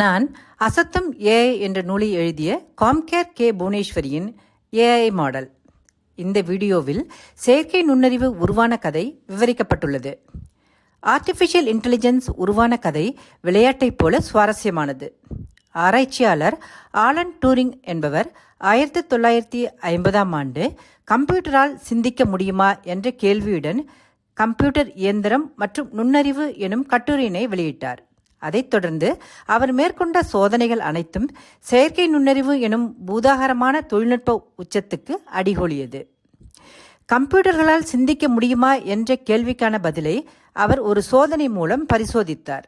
நான் அசத்தம் ஏஐ என்ற நூலை எழுதிய காம்கேர் கே புவனேஸ்வரியின் ஏஐ மாடல். இந்த வீடியோவில் செயற்கை நுண்ணறிவு உருவான கதை விவரிக்கப்பட்டுள்ளது. ஆர்டிஃபிஷியல் இன்டெலிஜென்ஸ் உருவான கதை விளையாட்டைப் போல சுவாரஸ்யமானது. ஆராய்ச்சியாளர் ஆலன் டூரிங் என்பவர் ஆயிரத்தி தொள்ளாயிரத்தி ஐம்பதாம் ஆண்டு கம்ப்யூட்டரால் சிந்திக்க முடியுமா என்ற கேள்வியுடன் கம்ப்யூட்டர் இயந்திரம் மற்றும் நுண்ணறிவு எனும் கட்டுரையினை வெளியிட்டார். அதைத் தொடர்ந்து அவர் மேற்கொண்ட சோதனைகள் அனைத்தும் செயற்கை நுண்ணறிவு எனும் பூதாகரமான தொழில்நுட்ப உச்சத்துக்கு அடிகொழியது கம்ப்யூட்டர்களால் சிந்திக்க முடியுமா என்ற கேள்விக்கான பதிலை அவர் ஒரு சோதனை மூலம் பரிசோதித்தார்.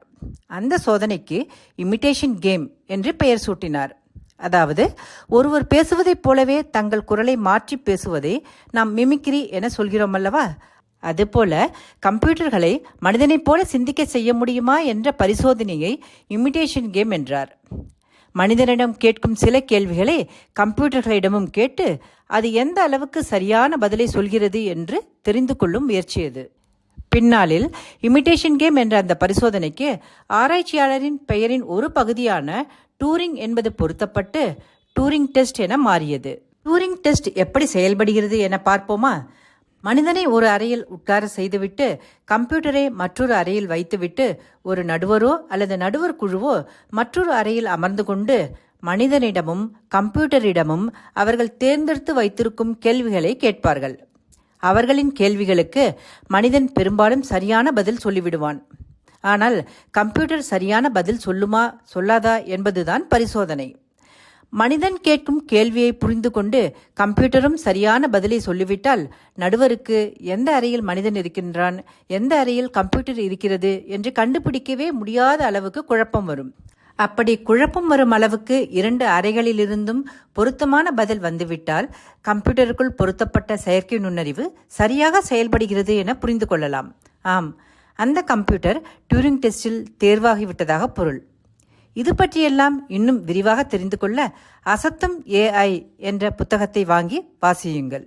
அந்த சோதனைக்கு இமிட்டேஷன் கேம் என்று பெயர் சூட்டினார். அதாவது ஒருவர் பேசுவதைப் போலவே தங்கள் குரலை மாற்றி பேசுவதை நாம் மிமிக்ரி என சொல்கிறோம் அல்லவா? அதுபோல கம்ப்யூட்டர்களை மனிதனைப் போல சிந்திக்க செய்ய முடியுமா என்ற பரிசோதனையை இமிட்டேஷன் கேம் என்றார். மனிதனிடம் கேட்கும் சில கேள்விகளை கம்ப்யூட்டர்களிடமும் கேட்டு அது எந்த அளவுக்கு சரியான பதிலை சொல்கிறது என்று தெரிந்து கொள்ளும் முயற்சியது. பின்னாளில் இமிட்டேஷன் கேம் என்ற அந்த பரிசோதனைக்கு ஆராய்ச்சியாளரின் பெயரின் ஒரு பகுதியான டூரிங் என்பது பொருத்தப்பட்டு டூரிங் டெஸ்ட் என மாறியது. டூரிங் டெஸ்ட் எப்படி செயல்படுகிறது என பார்ப்போமா? மனிதனை ஒரு அறையில் உட்கார செய்துவிட்டு கம்ப்யூட்டரை மற்றொரு அறையில் வைத்துவிட்டு ஒரு நடுவரோ அல்லது நடுவர் குழுவோ மற்றொரு அறையில் அமர்ந்து கொண்டு மனிதனிடமும் கம்ப்யூட்டரிடமும் அவர்கள் தேர்ந்தெடுத்து வைத்திருக்கும் கேள்விகளை கேட்பார்கள். அவர்களின் கேள்விகளுக்கு மனிதன் பெரும்பாலும் சரியான பதில் சொல்லிவிடுவான். ஆனால் கம்ப்யூட்டர் சரியான பதில் சொல்லுமா சொல்லாதா என்பதுதான் பரிசோதனை. மனிதன் கேட்கும் கேள்வியை புரிந்து கொண்டு கம்ப்யூட்டரும் சரியான பதிலை சொல்லிவிட்டால் நடுவருக்கு எந்த அறையில் மனிதன் இருக்கின்றான்? எந்த அறையில் கம்ப்யூட்டர் இருக்கிறது? என்று கண்டுபிடிக்கவே முடியாத அளவுக்கு குழப்பம் வரும். அப்படி குழப்பம் வரும் அளவுக்கு இரண்டு அறைகளிலிருந்தும் பொருத்தமான பதில் வந்துவிட்டால் கம்ப்யூட்டருக்குள் பொருத்தப்பட்ட செயற்கை நுண்ணறிவு சரியாக செயல்படுகிறது என புரிந்து கொள்ளலாம். ஆம் அந்த கம்ப்யூட்டர் டியூரிங் டெஸ்டில் தேர்வாகிவிட்டதாக பொருள். இது பற்றியெல்லாம் இன்னும் விரிவாக தெரிந்து கொள்ள அசத்தம் ஏஐ என்ற புத்தகத்தை வாங்கி வாசியுங்கள்.